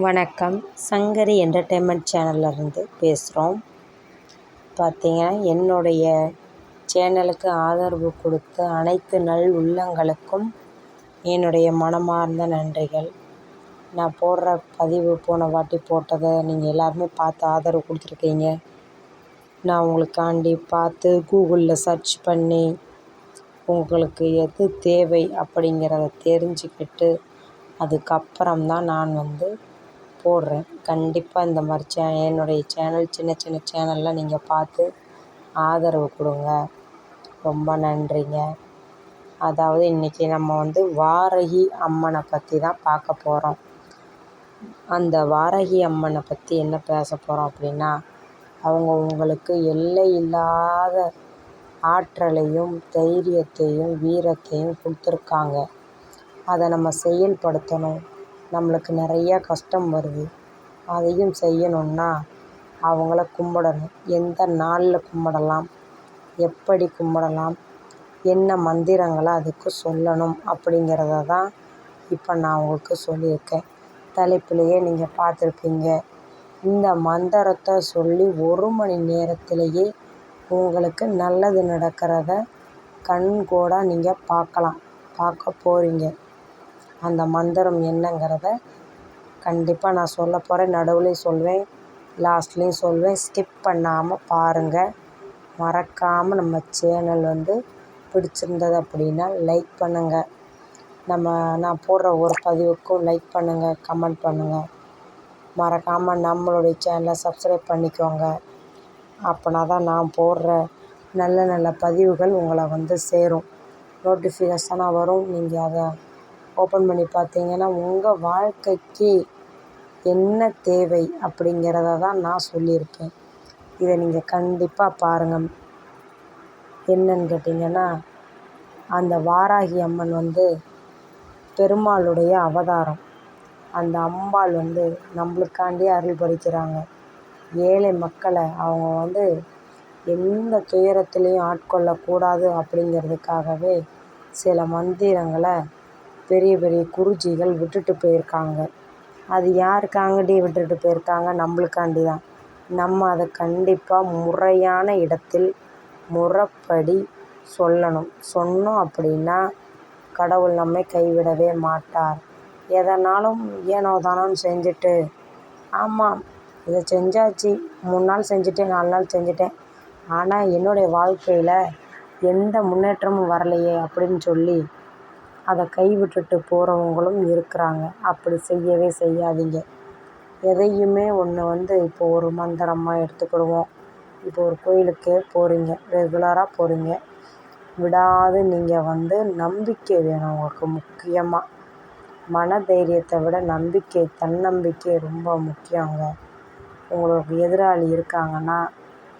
வணக்கம். சங்கரி என்டர்டெயின்மெண்ட் சேனல்லேருந்து பேசுகிறோம் பார்த்தீங்கன்னா என்னுடைய சேனலுக்கு ஆதரவு கொடுத்த அனைத்து நல் உள்ளங்களுக்கும் என்னுடைய மனமார்ந்த நன்றிகள். நான் போடுற பதிவு போன வாட்டி போட்டதை நீங்கள் எல்லாருமே பார்த்து ஆதரவு கொடுத்துருக்கீங்க. நான் உங்களுக்காண்டி பார்த்து கூகுளில் சர்ச் பண்ணி உங்களுக்கு எது தேவை அப்படிங்கிறத தெரிஞ்சுக்கிட்டு அதுக்கப்புறம் தான் நான் வந்து போடுறேன். கண்டிப்பாக இந்த மாதிரி சே என்னுடைய சேனல் சின்ன சின்ன சேனல்லாம் நீங்கள் பார்த்து ஆதரவு கொடுங்க. ரொம்ப நன்றிங்க. அதாவது இன்றைக்கி நம்ம வந்து வாரகி அம்மனை பற்றி தான் பார்க்க போகிறோம் அந்த வாரகி அம்மனை பற்றி என்ன பேச போகிறோம் அப்படின்னா அவங்க உங்களுக்கு எல்லை இல்லாத ஆற்றலையும் தைரியத்தையும் வீரத்தையும் கொடுத்துருக்காங்க. அதை நம்ம செயல்படுத்தணும். நம்மளுக்கு நிறையா கஷ்டம் வருது. அதையும் செய்யணுன்னா அவங்கள கும்பிடணும். எந்த நாளில் கும்பிடலாம்? எப்படி கும்பிடலாம்? என்ன மந்திரங்களை அதுக்கு சொல்லணும்? அப்படிங்கிறத தான் இப்போ நான் உங்களுக்கு சொல்லியிருக்கேன். தலைப்பிலையே நீங்கள் பார்த்துருப்பீங்க. இந்த மந்திரத்தை சொல்லி ஒரு மணி நேரத்திலேயே உங்களுக்கு நல்லது நடக்கிறத கண்கூடாக நீங்கள் பார்க்கலாம். பார்க்க போகிறீங்க அந்த மந்திரம் என்னங்கிறத கண்டிப்பாக நான் சொல்ல போகிறேன் நடுவுலையும் சொல்வேன் லாஸ்ட்லேயும் சொல்வேன். ஸ்கிப் பண்ணாமல் பாருங்கள் மறக்காமல் நம்ம சேனல் வந்து பிடிச்சிருந்தது அப்படின்னா லைக் பண்ணுங்கள் நம்ம நான் போடுற ஒரு பதிவுக்கும் லைக் பண்ணுங்கள் கமெண்ட் பண்ணுங்கள் மறக்காமல் நம்மளுடைய சேனலை சப்ஸ்கிரைப் பண்ணிக்கோங்க. அப்போனா தான் நான் போடுற நல்ல நல்ல பதிவுகள் உங்களை வந்து சேரும். நோட்டிஃபிகேஷனாக வரும். நீங்கள் அதை ஓப்பன் பண்ணி பார்த்தீங்கன்னா உங்கள் வாழ்க்கைக்கு என்ன தேவை அப்படிங்கிறத தான் நான் சொல்லியிருக்கேன். இதை நீங்கள் கண்டிப்பாக பாருங்கள் என்னன்னு கேட்டிங்கன்னா அந்த வாராகி அம்மன் வந்து பெருமாளுடைய அவதாரம். அந்த அம்பாள் வந்து நம்மளுக்காண்டி அருள் பறிக்கிறாங்க ஏழை மக்களை அவங்க வந்து எந்த துயரத்துலேயும் ஆட்கொள்ளக்கூடாது அப்படிங்கிறதுக்காகவே சில மந்திரங்களை பெரிய பெரிய குருஜிகள் விட்டுட்டு போயிருக்காங்க. அது யாருக்காண்டி விட்டுட்டு போயிருக்காங்க? நம்மளுக்காண்டி தான் நம்ம அதை கண்டிப்பாக முறையான இடத்தில் முறைப்படி சொல்லணும். சொன்னோம் அப்படின்னா கடவுள் நம்மை கைவிடவே மாட்டார். எதனாலும் ஏனோ தானோன்னு செஞ்சுட்டு ஆமாம் இதை செஞ்சாச்சு. மூணு நாள் செஞ்சுட்டேன் நாலு நாள் செஞ்சுட்டேன். ஆனால் என்னுடைய வாழ்க்கையில் எந்த முன்னேற்றமும் வரலையே அப்படின்னு சொல்லி அதை கைவிட்டுட்டு போகிறவங்களும் இருக்கிறாங்க. அப்படி செய்யவே செய்யாதீங்க. எதையுமே ஒன்று வந்து இப்போ ஒரு மந்திரமாக எடுத்துக்கிடுவோம். இப்போ ஒரு கோயிலுக்கே போகிறீங்க ரெகுலராக போகிறீங்க விடாது நீங்கள் வந்து நம்பிக்கை வேணும் உங்களுக்கு முக்கியமாக மன தைரியத்தை விட நம்பிக்கை தன்னம்பிக்கை ரொம்ப முக்கியங்க. உங்களுக்கு எதிராளி இருக்காங்கன்னா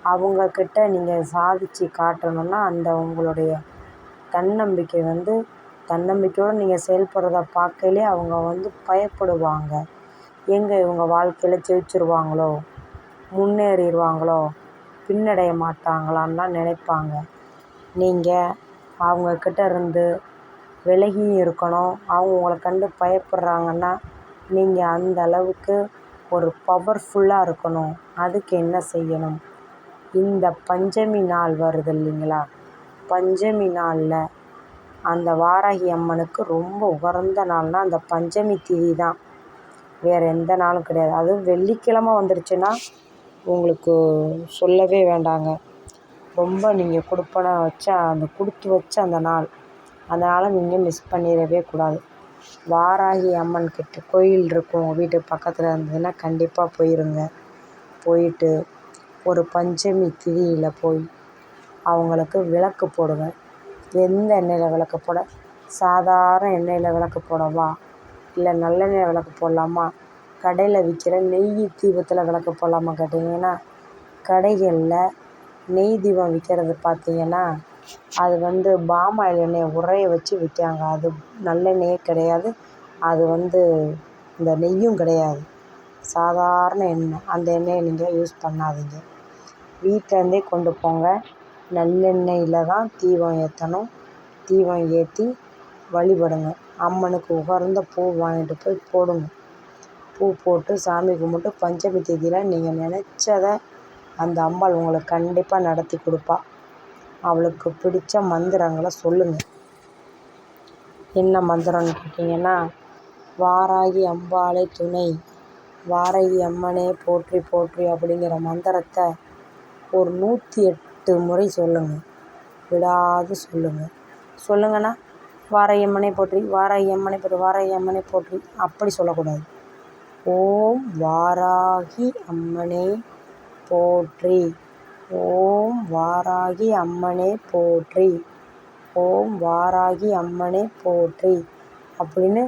அவங்கக்கிட்ட நீங்கள் சாதித்து காட்டணுன்னா அந்த உங்களுடைய தன்னம்பிக்கை வந்து தன்னம்பிக்கையோடு நீங்கள் செயல்படுறத பார்க்கையிலே அவங்க வந்து பயப்படுவாங்க. எங்கே இவங்க வாழ்க்கையில் ஜெயிச்சிருவாங்களோ முன்னேறிடுவாங்களோ பின்னடைய மாட்டாங்களான்லாம் நினைப்பாங்க. நீங்கள் அவங்கக்கிட்ட இருந்து விலகியும் இருக்கணும். அவங்க உங்களை கண்டு பயப்படுறாங்கன்னா நீங்கள் அந்த அளவுக்கு ஒரு பவர்ஃபுல்லாக இருக்கணும். அதுக்கு என்ன செய்யணும்? இந்த பஞ்சமி நாள் வருது இல்லைங்களா? பஞ்சமி நாளில் அந்த வாராகி அம்மனுக்கு ரொம்ப உகந்த நாள்னால் அந்த பஞ்சமி திதி தான் வேறு எந்த நாளும் கிடையாது. அதுவும் வெள்ளிக்கிழமை வந்துருச்சுன்னா உங்களுக்கு சொல்லவே வேண்டாங்க. ரொம்ப நீங்கள் கொடுப்பன வச்ச அந்த கொடுத்து வச்ச அந்த நாள். அதனால் நீங்கள் மிஸ் பண்ணிடவே கூடாது. வாராகி அம்மன் கிட்ட கோயில் இருக்கும். உங்கள் வீட்டு பக்கத்தில் இருந்ததுன்னா கண்டிப்பாக போயிருங்க. போயிட்டு ஒரு பஞ்சமி திதியில் போய் அவங்களுக்கு விளக்கு போடுங்க எந்த எண்ணெயில் விளக்கு போட? சாதாரண எண்ணெயில் விளக்கு போடவா? இல்லை நல்லெண்ணெய் விளக்கு போடலாமா? கடையில் விற்கிற நெய் தீபத்தில் விளக்கு போடலாமா கேட்டிங்கன்னா கடைகளில் நெய் தீபம் விற்கிறது பார்த்தீங்கன்னா அது வந்து பாம் ஆயில் எண்ணெயை உறைய வச்சு விற்காங்க அது நல்லெண்ணெயே கிடையாது. அது வந்து இந்த நெய்யும் கிடையாது. சாதாரண எண்ணெய். அந்த எண்ணெயை நீங்கள் யூஸ் பண்ணாதீங்க. வீட்டிலேருந்தே கொண்டு போங்க. நல்லெண்ணெயில் தான் தீபம் ஏற்றணும் தீபம் ஏற்றி வழிபடுங்க. அம்மனுக்கு உகந்த பூ வாங்கிட்டு போய் போடுங்க. பூ போட்டு சாமி கும்பிட்டு பஞ்சமி தேதியில் நீங்கள் நினச்சத அந்த அம்பாள் உங்களுக்கு கண்டிப்பாக நடத்தி கொடுப்பா. அவளுக்கு பிடிச்ச மந்திரங்களை சொல்லுங்கள் என்ன மந்திரம்னு கேட்டிங்கன்னா வாராகி அம்பாளே துணை வாராகி அம்மனே போற்றி போற்றி அப்படிங்கிற மந்திரத்தை ஒரு நூற்றி எட்டு முறை சொல்லுங்கள் விடாது சொல்லுங்கள் சொல்லுங்கன்னா வாராகி போற்றி வாராகி அம்மனே போற்றி வாராகி போற்றி அப்படி சொல்லக்கூடாது. ஓம் வாராகி அம்மனே போற்றி ஓம் வாராகி அம்மனே போற்றி ஓம் வாராகி அம்மனே போற்றி அப்படின்னு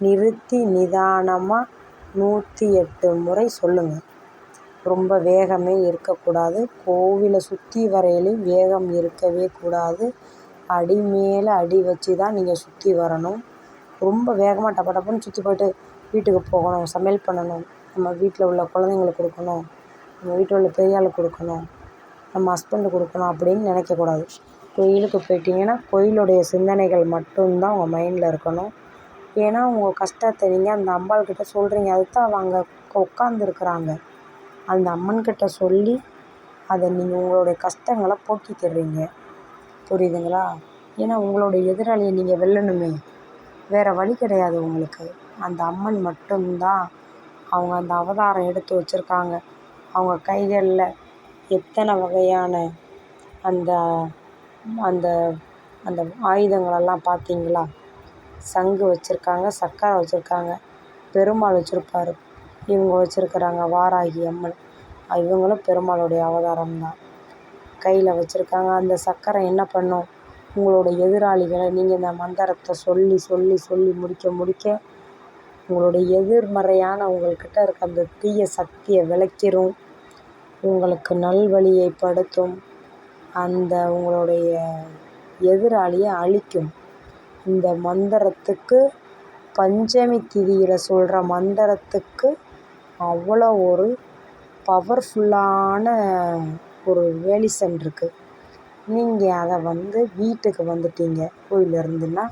நிறுத்தி நிதானமாக நூற்றி எட்டு முறை சொல்லுங்கள் ரொம்ப வேகமே இருக்கக்கூடாது. கோவிலை சுற்றி வரையிலையும் வேகம் இருக்கவே கூடாது. அடி மேலே அடி வச்சு தான் நீங்கள் சுற்றி வரணும். ரொம்ப வேகமாக டப்ப டப்புன்னு சுற்றி போயிட்டு வீட்டுக்கு போகணும் சமையல் பண்ணணும் நம்ம வீட்டில் உள்ள குழந்தைங்களுக்கு கொடுக்கணும் நம்ம வீட்டில் உள்ள பெரியாளுக்கு கொடுக்கணும் நம்ம ஹஸ்பண்டு கொடுக்கணும் அப்படின்னு நினைக்கக்கூடாது. கோயிலுக்கு போயிட்டீங்கன்னா கோயிலுடைய சிந்தனைகள் மட்டும்தான் உங்கள் மைண்டில் இருக்கணும். ஏன்னா உங்கள் கஷ்டத்தை நீங்கள் அந்த அம்பாள்கிட்ட சொல்கிறீங்க அதுக்கு தான் அவங்க உட்காந்துருக்குறாங்க அந்த அம்மன்கிட்ட சொல்லி அதை நீங்கள் உங்களுடைய கஷ்டங்களை போக்கிக்கிறீங்க புரியுதுங்களா? ஏன்னா உங்களுடைய எதிராளியை நீங்கள் வெல்லணுமே. வேறு வழி கிடையாது உங்களுக்கு. அந்த அம்மன் மட்டும்தான் அவங்க அந்த அவதாரம் எடுத்து வச்சுருக்காங்க. அவங்க கைகளில் எத்தனை வகையான அந்த அந்த அந்த ஆயுதங்களெல்லாம் பார்த்தீங்களா? சங்கு வச்சுருக்காங்க சக்கரை வச்சுருக்காங்க பெருமாள் வச்சுருப்பாரு. இவங்க வச்சுருக்குறாங்க வாராகி அம்மன். இவங்களும் பெருமாளுடைய அவதாரம் தான் கையில் வச்சுருக்காங்க. அந்த சக்கரை என்ன பண்ணும்? உங்களோட எதிராளிகளை நீங்கள் இந்த மந்திரத்தை சொல்லி சொல்லி சொல்லி முடிக்க முடிக்க உங்களுடைய எதிர்மறையான உங்கள்கிட்ட இருக்க அந்த தீய சக்தியை விளக்கிரும். உங்களுக்கு நல்வழியை படுத்தும். அந்த உங்களுடைய எதிராளியை அழிக்கும். இந்த மந்திரத்துக்கு பஞ்சமி திதியில் சொல்கிற மந்திரத்துக்கு அவ்வளோ ஒரு பவர்ஃபுல்லான ஒரு வேலிசன் இருக்குது நீங்கள் அதை வந்து வீட்டுக்கு வந்துட்டீங்க. கோயிலிருந்துன்னா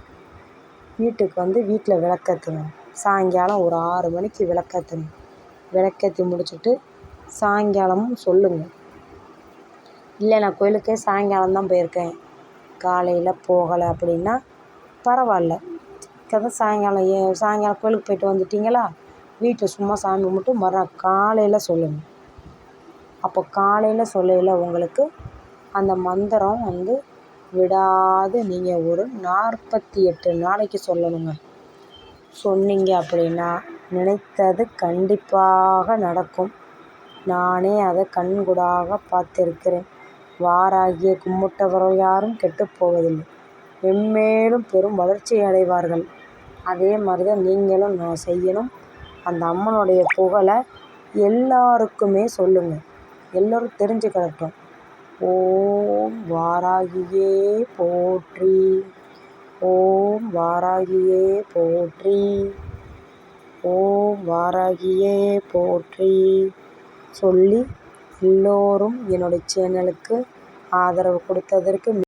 வீட்டுக்கு வந்து வீட்டில் விளக்கேற்றுங்க சாயங்காலம் ஒரு ஆறு மணிக்கு விளக்கேற்றுங்க விளக்கேற்றி முடிச்சுட்டு சாயங்காலமும் சொல்லுங்கள் இல்லை நான் கோயிலுக்கே சாயங்காலம் தான் போயிருக்கேன். காலையில் போகலை அப்படின்னா பரவாயில்ல. கதை சாயங்காலம் ஏ சாயங்காலம் கோயிலுக்கு போயிட்டு வந்துட்டீங்களா? வீட்டில் சும்மா சாமி கும்பிட்டு மறுநாள் காலையில் சொல்லுங்கள் அப்போ காலையில் சொல்லையில் உங்களுக்கு அந்த மந்திரம் வந்து விடாது. நீங்கள் ஒரு நாற்பத்தி எட்டு நாளைக்கு சொல்லணுங்க. சொன்னீங்க அப்படின்னா நினைத்தது கண்டிப்பாக நடக்கும். நானே அதை கண்கூடாக பார்த்திருக்கிறேன். வாராகிய கும்முட்டவர்கள் யாரும் கெட்டு போவதில்லை. மென்மேலும் பெரும் வளர்ச்சி அடைவார்கள். அதே மாதிரி தான் நீங்களும் நான் செய்யணும். அந்த அம்மனுடைய புகழை எல்லாருக்குமே சொல்லுங்கள் எல்லோரும் தெரிஞ்சுக்கிடட்டும் ஓம் வாராகியே போற்றி. ஓம் வாராகியே போற்றி. ஓம் வாராகியே போற்றி. சொல்லி எல்லோரும் என்னுடைய சேனலுக்கு ஆதரவு கொடுத்ததற்கு